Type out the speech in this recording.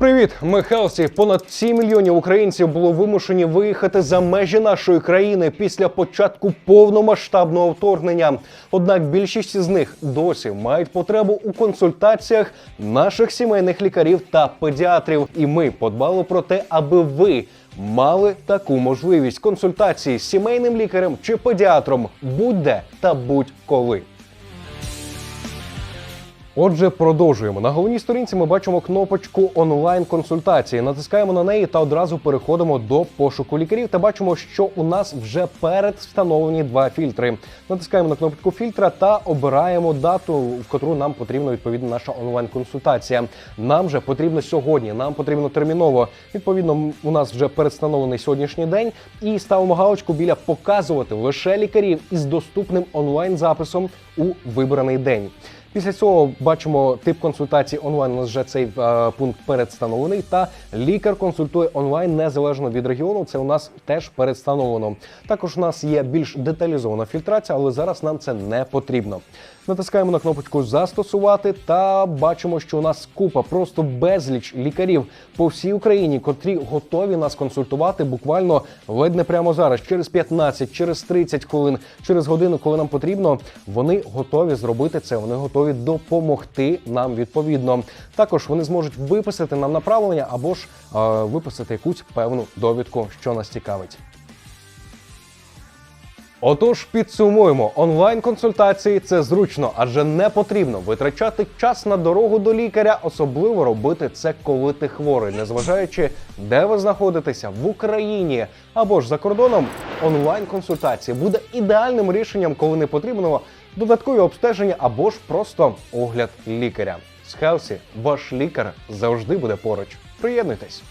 Привіт, ми Хелсі. Понад 7 мільйонів українців було вимушені виїхати за межі нашої країни після початку повномасштабного вторгнення. Однак більшість з них досі мають потребу у консультаціях наших сімейних лікарів та педіатрів. І ми подбали про те, аби ви мали таку можливість консультації з сімейним лікарем чи педіатром будь-де та будь-коли. Отже, продовжуємо. На головній сторінці ми бачимо кнопочку онлайн-консультації. Натискаємо на неї та одразу переходимо до пошуку лікарів та бачимо, що у нас вже перед встановлені два фільтри. Натискаємо на кнопочку фільтра та обираємо дату, в котру нам потрібна відповідно наша онлайн-консультація. Нам же потрібно сьогодні, нам потрібно терміново. Відповідно, у нас вже передстановлений сьогоднішній день, і ставимо галочку біля показувати лише лікарів із доступним онлайн-записом у вибраний день. Після цього бачимо тип консультації онлайн. У нас вже цей е, пункт передстановлений. Та лікар консультує онлайн незалежно від регіону. Це у нас теж передстановлено. Також у нас є більш деталізована фільтрація, але зараз нам це не потрібно. Натискаємо на кнопочку застосувати та бачимо, що у нас купа просто безліч лікарів по всій Україні, котрі готові нас консультувати буквально ледь не прямо зараз, через 15, через 30 хвилин, через годину, коли нам потрібно. Вони готові зробити це. Вони готові допомогти нам відповідно. Також вони зможуть виписати нам направлення або ж е, виписати якусь певну довідку, що нас цікавить. Отож, підсумуємо, онлайн-консультації це зручно, адже не потрібно витрачати час на дорогу до лікаря, особливо робити це, коли ти хворий, незважаючи, де ви знаходитеся в Україні або ж за кордоном. Онлайн-консультація буде ідеальним рішенням, коли не потрібно додаткові обстеження або ж просто огляд лікаря. З Хелсі ваш лікар завжди буде поруч. Приєднуйтесь.